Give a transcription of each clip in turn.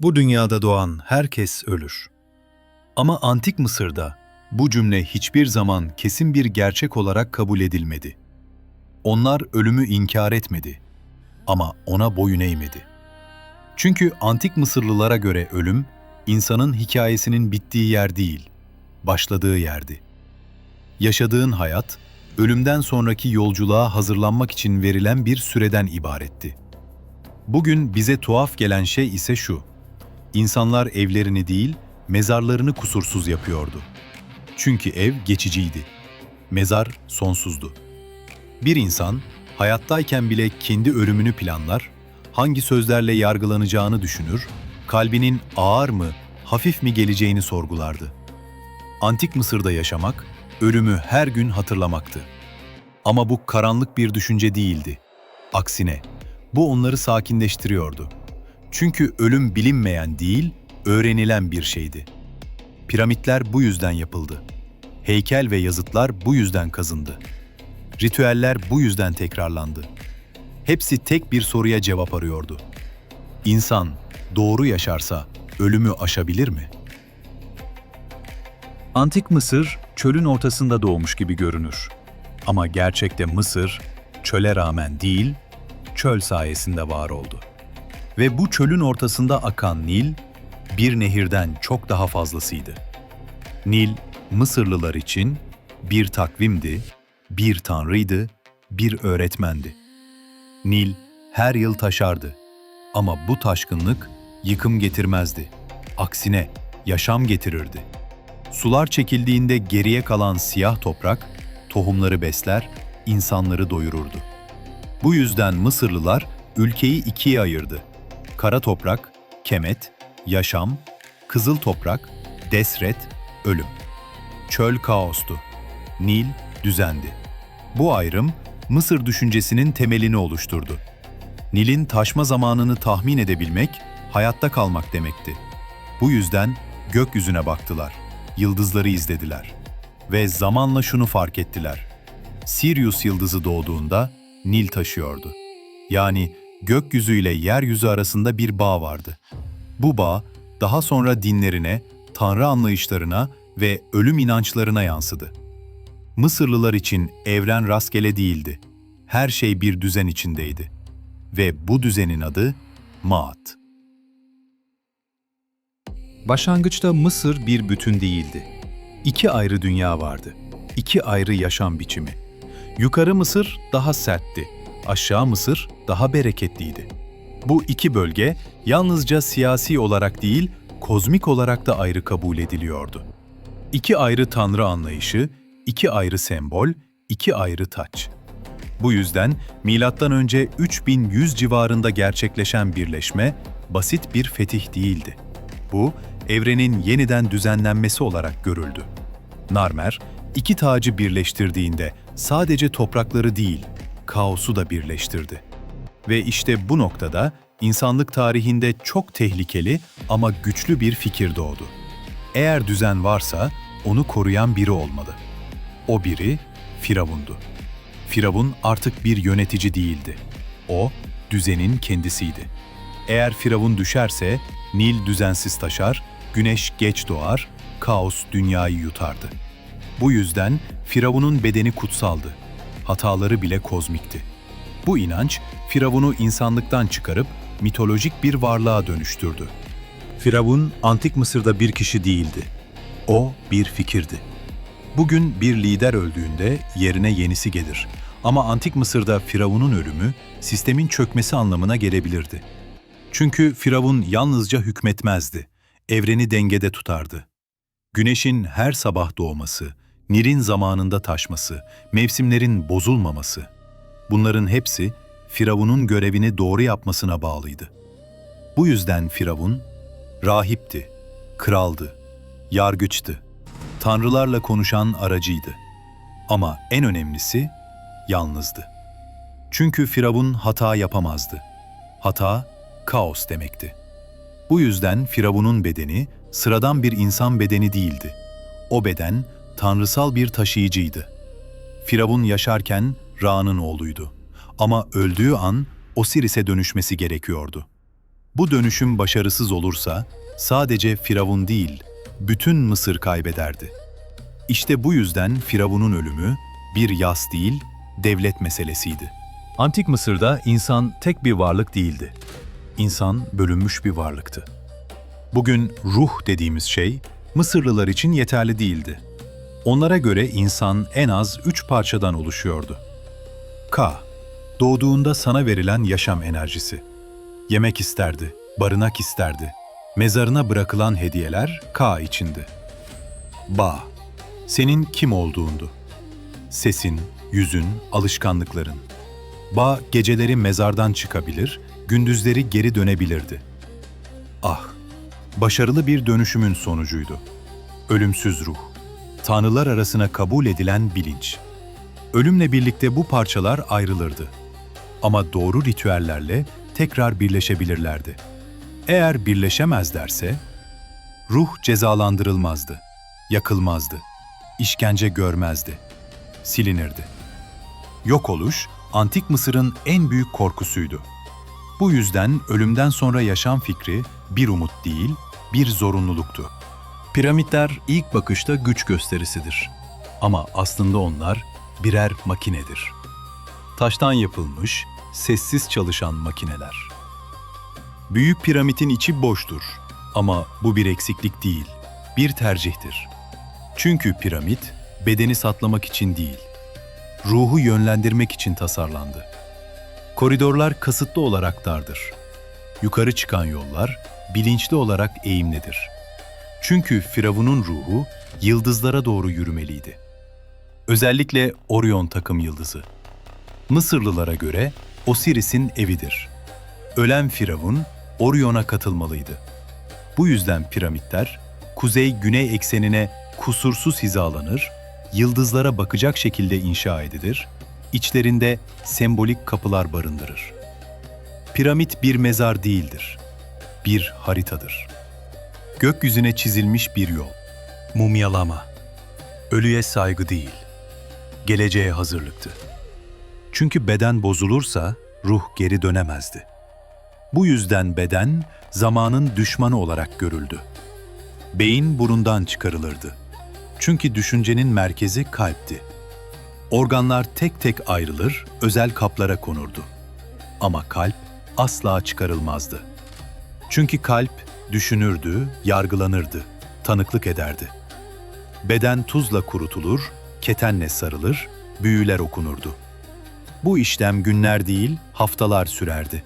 Bu dünyada doğan herkes ölür. Ama antik Mısır'da bu cümle hiçbir zaman kesin bir gerçek olarak kabul edilmedi. Onlar ölümü inkar etmedi ama ona boyun eğmedi. Çünkü antik Mısırlılara göre ölüm, insanın hikayesinin bittiği yer değil, başladığı yerdi. Yaşadığın hayat, ölümden sonraki yolculuğa hazırlanmak için verilen bir süreden ibaretti. Bugün bize tuhaf gelen şey ise şu. İnsanlar evlerini değil, mezarlarını kusursuz yapıyordu. Çünkü ev geçiciydi. Mezar sonsuzdu. Bir insan hayattayken bile kendi ölümünü planlar, hangi sözlerle yargılanacağını düşünür, kalbinin ağır mı, hafif mi geleceğini sorgulardı. Antik Mısır'da yaşamak, ölümü her gün hatırlamaktı. Ama bu karanlık bir düşünce değildi. Aksine, bu onları sakinleştiriyordu. Çünkü ölüm bilinmeyen değil, öğrenilen bir şeydi. Piramitler bu yüzden yapıldı. Heykel ve yazıtlar bu yüzden kazındı. Ritüeller bu yüzden tekrarlandı. Hepsi tek bir soruya cevap arıyordu. İnsan doğru yaşarsa ölümü aşabilir mi? Antik Mısır çölün ortasında doğmuş gibi görünür. Ama gerçekte Mısır çöle rağmen değil, çöl sayesinde var oldu. Ve bu çölün ortasında akan Nil bir nehirden çok daha fazlasıydı. Nil Mısırlılar için bir takvimdi, bir tanrıydı, bir öğretmendi. Nil her yıl taşardı ama bu taşkınlık yıkım getirmezdi. Aksine yaşam getirirdi. Sular çekildiğinde geriye kalan siyah toprak tohumları besler, insanları doyururdu. Bu yüzden Mısırlılar ülkeyi ikiye ayırdı. Kara toprak, kemet, yaşam, kızıl toprak, desret, ölüm. Çöl kaostu, Nil düzendi. Bu ayrım Mısır düşüncesinin temelini oluşturdu. Nil'in taşma zamanını tahmin edebilmek, hayatta kalmak demekti. Bu yüzden gökyüzüne baktılar, yıldızları izlediler ve zamanla şunu fark ettiler. Sirius yıldızı doğduğunda Nil taşıyordu. Yani gökyüzüyle yeryüzü arasında bir bağ vardı. Bu bağ daha sonra dinlerine, tanrı anlayışlarına ve ölüm inançlarına yansıdı. Mısırlılar için evren rastgele değildi. Her şey bir düzen içindeydi. Ve bu düzenin adı Maat. Başlangıçta Mısır bir bütün değildi. İki ayrı dünya vardı. İki ayrı yaşam biçimi. Yukarı Mısır daha sertti, aşağı Mısır daha bereketliydi. Bu iki bölge yalnızca siyasi olarak değil, kozmik olarak da ayrı kabul ediliyordu. İki ayrı tanrı anlayışı, iki ayrı sembol, iki ayrı taç. Bu yüzden milattan önce 3100 civarında gerçekleşen birleşme basit bir fetih değildi. Bu evrenin yeniden düzenlenmesi olarak görüldü. Narmer iki tacı birleştirdiğinde sadece toprakları değil, kaosu da birleştirdi. Ve işte bu noktada insanlık tarihinde çok tehlikeli ama güçlü bir fikir doğdu. Eğer düzen varsa onu koruyan biri olmalı. O biri Firavundu. Firavun artık bir yönetici değildi. O, düzenin kendisiydi. Eğer Firavun düşerse, Nil düzensiz taşar, güneş geç doğar, kaos dünyayı yutardı. Bu yüzden Firavun'un bedeni kutsaldı. Hataları bile kozmikti. Bu inanç, Firavun'u insanlıktan çıkarıp mitolojik bir varlığa dönüştürdü. Firavun, Antik Mısır'da bir kişi değildi. O bir fikirdi. Bugün bir lider öldüğünde yerine yenisi gelir. Ama Antik Mısır'da Firavun'un ölümü sistemin çökmesi anlamına gelebilirdi. Çünkü Firavun yalnızca hükmetmezdi, evreni dengede tutardı. Güneşin her sabah doğması, Nil'in zamanında taşması, mevsimlerin bozulmaması, bunların hepsi Firavun'un görevini doğru yapmasına bağlıydı. Bu yüzden Firavun, rahipti, kraldı, yargıçtı, tanrılarla konuşan aracıydı. Ama en önemlisi yalnızdı. Çünkü Firavun hata yapamazdı. Hata, kaos demekti. Bu yüzden Firavun'un bedeni sıradan bir insan bedeni değildi. O beden tanrısal bir taşıyıcıydı. Firavun yaşarken Ra'nın oğluydu. Ama öldüğü an Osiris'e dönüşmesi gerekiyordu. Bu dönüşüm başarısız olursa sadece Firavun değil, bütün Mısır kaybederdi. İşte bu yüzden Firavun'un ölümü bir yas değil, devlet meselesiydi. Antik Mısır'da insan tek bir varlık değildi. İnsan bölünmüş bir varlıktı. Bugün ruh dediğimiz şey Mısırlılar için yeterli değildi. Onlara göre insan en az üç parçadan oluşuyordu. K. Doğduğunda sana verilen yaşam enerjisi. Yemek isterdi, barınak isterdi. Mezarına bırakılan hediyeler K içindi. Ba. Senin kim olduğundu. Sesin, yüzün, alışkanlıkların. Ba geceleri mezardan çıkabilir, gündüzleri geri dönebilirdi. Ah, başarılı bir dönüşümün sonucuydu. Ölümsüz ruh, tanrılar arasına kabul edilen bilinç. Ölümle birlikte bu parçalar ayrılırdı. Ama doğru ritüellerle tekrar birleşebilirlerdi. Eğer birleşemezlerse, ruh cezalandırılmazdı, yakılmazdı, işkence görmezdi, silinirdi. Yok oluş, Antik Mısır'ın en büyük korkusuydu. Bu yüzden ölümden sonra yaşam fikri bir umut değil, bir zorunluluktu. Piramitler ilk bakışta güç gösterisidir. Ama aslında onlar birer makinedir. Taştan yapılmış, sessiz çalışan makineler. Büyük piramidin içi boştur ama bu bir eksiklik değil, bir tercihtir. Çünkü piramit bedeni satlamak için değil, ruhu yönlendirmek için tasarlandı. Koridorlar kasıtlı olarak dardır. Yukarı çıkan yollar bilinçli olarak eğimlidir. Çünkü Firavun'un ruhu yıldızlara doğru yürümeliydi. Özellikle Orion takım yıldızı. Mısırlılara göre Osiris'in evidir. Ölen Firavun Orion'a katılmalıydı. Bu yüzden piramitler kuzey-güney eksenine kusursuz hizalanır, yıldızlara bakacak şekilde inşa edilir, içlerinde sembolik kapılar barındırır. Piramit bir mezar değildir, bir haritadır. Gökyüzüne çizilmiş bir yol. Mumyalama. Ölüye saygı değil, geleceğe hazırlıktı. Çünkü beden bozulursa ruh geri dönemezdi. Bu yüzden beden zamanın düşmanı olarak görüldü. Beyin burundan çıkarılırdı. Çünkü düşüncenin merkezi kalpti. Organlar tek tek ayrılır, özel kaplara konurdu. Ama kalp asla çıkarılmazdı. Çünkü kalp düşünürdü, yargılanırdı, tanıklık ederdi. Beden tuzla kurutulur, ketenle sarılır, büyüler okunurdu. Bu işlem günler değil, haftalar sürerdi.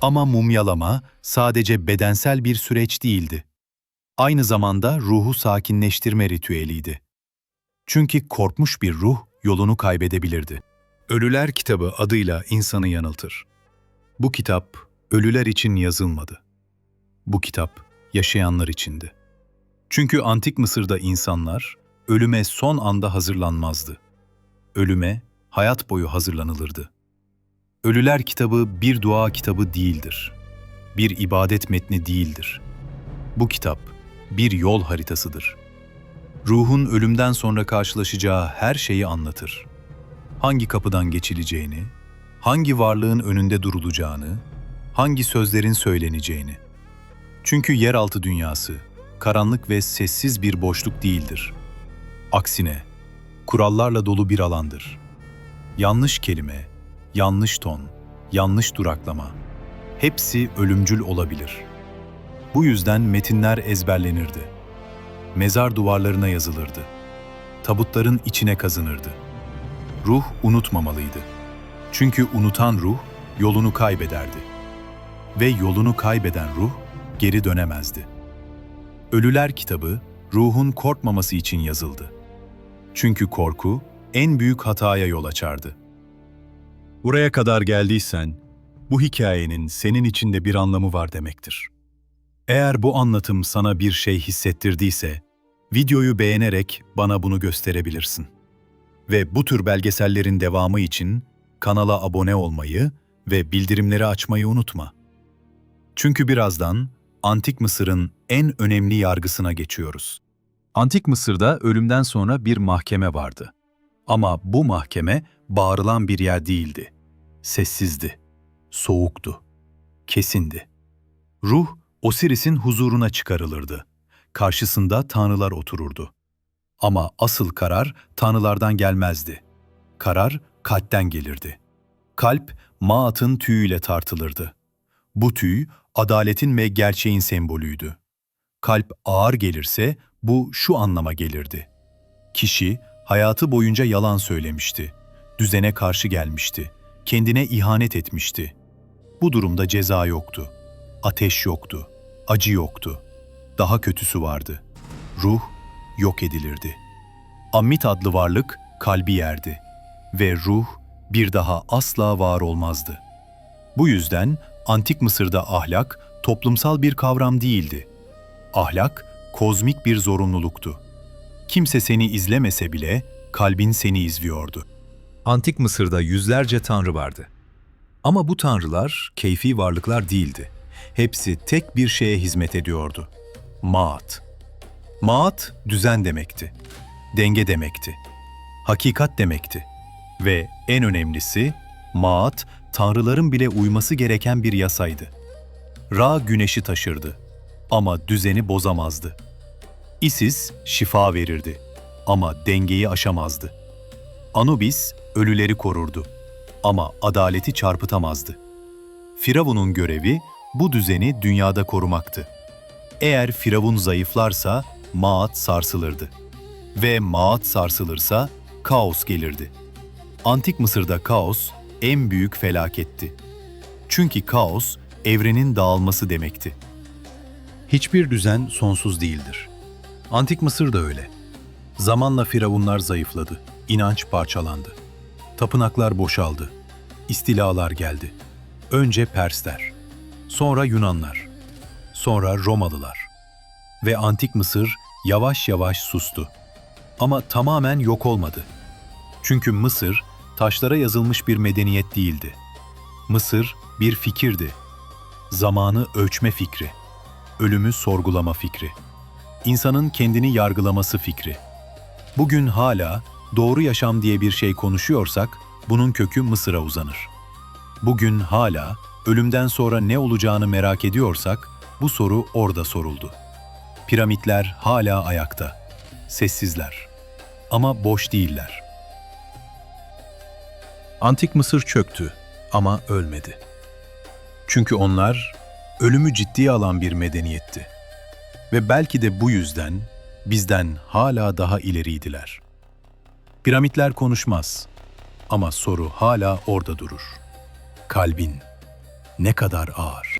Ama mumyalama sadece bedensel bir süreç değildi. Aynı zamanda ruhu sakinleştirme ritüeliydi. Çünkü korkmuş bir ruh yolunu kaybedebilirdi. Ölüler kitabı adıyla insanı yanıltır. Bu kitap ölüler için yazılmadı. Bu kitap yaşayanlar içindi. Çünkü antik Mısır'da insanlar ölüme son anda hazırlanmazdı. Ölüme hayat boyu hazırlanılırdı. Ölüler kitabı bir dua kitabı değildir. Bir ibadet metni değildir. Bu kitap bir yol haritasıdır. Ruhun ölümden sonra karşılaşacağı her şeyi anlatır. Hangi kapıdan geçileceğini, hangi varlığın önünde durulacağını, hangi sözlerin söyleneceğini. Çünkü yeraltı dünyası karanlık ve sessiz bir boşluk değildir. Aksine kurallarla dolu bir alandır. Yanlış kelime, yanlış ton, yanlış duraklama hepsi ölümcül olabilir. Bu yüzden metinler ezberlenirdi. Mezar duvarlarına yazılırdı. Tabutların içine kazınırdı. Ruh unutmamalıydı. Çünkü unutan ruh yolunu kaybederdi. Ve yolunu kaybeden ruh geri dönemezdi. Ölüler kitabı ruhun korkmaması için yazıldı. Çünkü korku en büyük hataya yol açardı. Buraya kadar geldiysen, bu hikayenin senin içinde bir anlamı var demektir. Eğer bu anlatım sana bir şey hissettirdiyse, videoyu beğenerek bana bunu gösterebilirsin. Ve bu tür belgesellerin devamı için kanala abone olmayı ve bildirimleri açmayı unutma. Çünkü birazdan Antik Mısır'ın en önemli yargısına geçiyoruz. Antik Mısır'da ölümden sonra bir mahkeme vardı. Ama bu mahkeme bağırılan bir yer değildi. Sessizdi, soğuktu, kesindi. Ruh, Osiris'in huzuruna çıkarılırdı. Karşısında tanrılar otururdu. Ama asıl karar tanrılardan gelmezdi. Karar kalpten gelirdi. Kalp, Maat'ın tüyüyle tartılırdı. Bu tüy, adaletin ve gerçeğin sembolüydü. Kalp ağır gelirse bu şu anlama gelirdi. Kişi hayatı boyunca yalan söylemişti. Düzene karşı gelmişti. Kendine ihanet etmişti. Bu durumda ceza yoktu. Ateş yoktu. Acı yoktu. Daha kötüsü vardı. Ruh yok edilirdi. Ammit adlı varlık kalbi yerdi ve ruh bir daha asla var olmazdı. Bu yüzden antik Mısır'da ahlak toplumsal bir kavram değildi. Ahlak kozmik bir zorunluluktu. Kimse seni izlemese bile kalbin seni izliyordu. Antik Mısır'da yüzlerce tanrı vardı. Ama bu tanrılar keyfi varlıklar değildi. Hepsi tek bir şeye hizmet ediyordu. Maat. Maat düzen demekti. Denge demekti. Hakikat demekti. Ve en önemlisi Maat tanrıların bile uyması gereken bir yasaydı. Ra güneşi taşırdı ama düzeni bozamazdı. Isis şifa verirdi ama dengeyi aşamazdı. Anubis ölüleri korurdu ama adaleti çarpıtamazdı. Firavun'un görevi bu düzeni dünyada korumaktı. Eğer Firavun zayıflarsa Maat sarsılırdı. Ve Maat sarsılırsa kaos gelirdi. Antik Mısır'da kaos en büyük felaketti. Çünkü kaos evrenin dağılması demekti. Hiçbir düzen sonsuz değildir. Antik Mısır da öyle. Zamanla firavunlar zayıfladı, inanç parçalandı. Tapınaklar boşaldı, istilalar geldi. Önce Persler, sonra Yunanlar, sonra Romalılar. Ve Antik Mısır yavaş yavaş sustu. Ama tamamen yok olmadı. Çünkü Mısır taşlara yazılmış bir medeniyet değildi. Mısır bir fikirdi. Zamanı ölçme fikri, ölümü sorgulama fikri, insanın kendini yargılaması fikri. Bugün hala doğru yaşam diye bir şey konuşuyorsak bunun kökü Mısır'a uzanır. Bugün hala ölümden sonra ne olacağını merak ediyorsak bu soru orada soruldu. Piramitler hala ayakta. Sessizler. Ama boş değiller. Antik Mısır çöktü ama ölmedi. Çünkü onlar ölümü ciddiye alan bir medeniyetti. Ve belki de bu yüzden bizden hala daha ileriydiler. Piramitler konuşmaz ama soru hala orada durur. Kalbin ne kadar ağır?